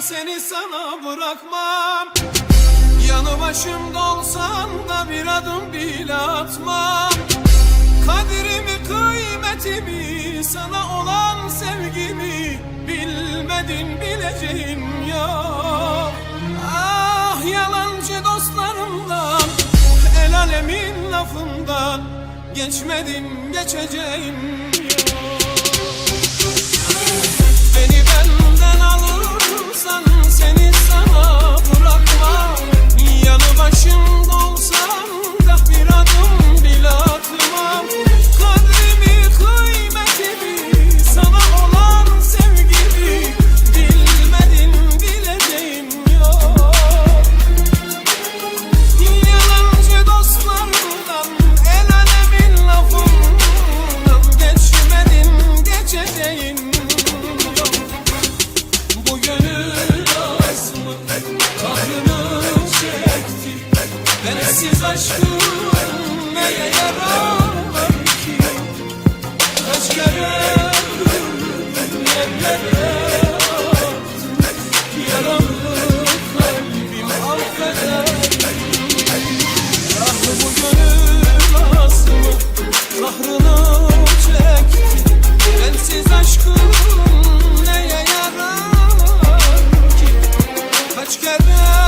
seni sana bırakmam. Yanı başımda olsan da bir adım bile atmam. Kadirimi kıymetimi sana olan sevgimi Bilmedin bileceğim ya Ah yalancı dostlarımdan El alemin lafından Geçmedim geçeceğim ya Bensiz aşkım Neye yarar ki Kaç kere kırdım Yerlere Yaralı kalbim affeder Ah bu gönül çekti Bensiz aşkım neye yarar ki. Kaç kere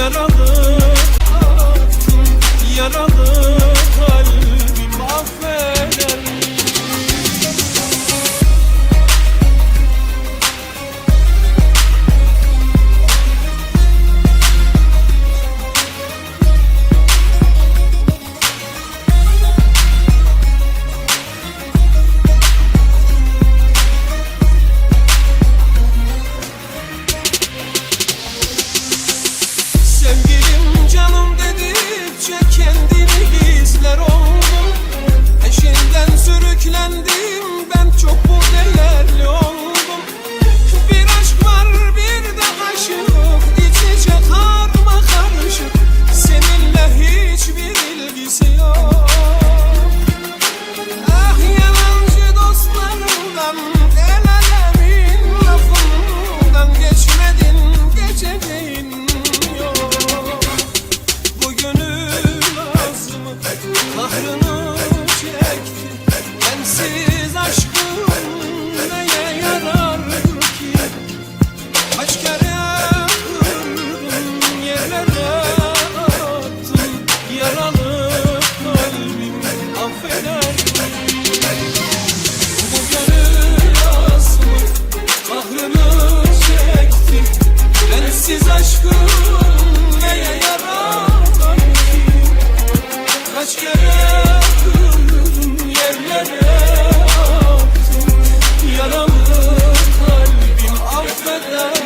Yaralı attım yerlere attım Yaralı kalbim affeder.